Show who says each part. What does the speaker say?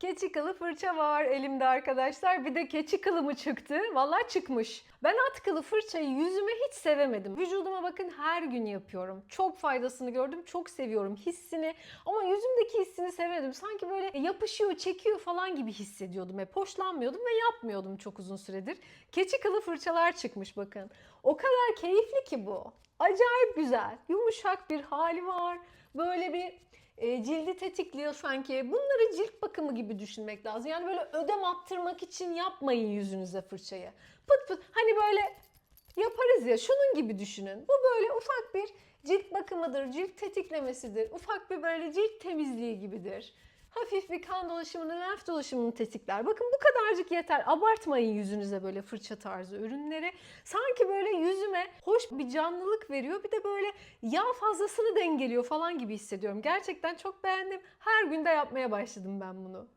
Speaker 1: Keçi kılı fırça var elimde arkadaşlar. Bir de keçi kılı mı çıktı? Vallahi çıkmış. Ben at kılı fırçayı yüzüme hiç sevemedim. Vücuduma bakın her gün yapıyorum. Çok faydasını gördüm. Çok seviyorum hissini. Ama yüzümdeki hissini sevemedim. Sanki böyle yapışıyor, çekiyor falan gibi hissediyordum. Hep hoşlanmıyordum ve yapmıyordum çok uzun süredir. Keçi kılı fırçalar çıkmış bakın. O kadar keyifli ki bu. Acayip güzel. Yumuşak bir hali var. Böyle bir e, cildi tetikliyor sanki. Bunları cilt bakımı gibi düşünmek lazım. Yani böyle ödem attırmak için yapmayın yüzünüze fırçayı. Pıt pıt hani böyle yaparız ya şunun gibi düşünün. Bu böyle ufak bir cilt bakımıdır, cilt tetiklemesidir. Ufak bir böyle cilt temizliği gibidir. Hafif bir kan dolaşımını, lenf dolaşımını tetikler. Bakın bu kadarcık yeter. Abartmayın yüzünüze böyle fırça tarzı ürünleri. Sanki böyle yüzüme hoş bir canlılık veriyor. Bir de böyle yağ fazlasını dengeliyor falan gibi hissediyorum. Gerçekten çok beğendim. Her gün de yapmaya başladım ben bunu.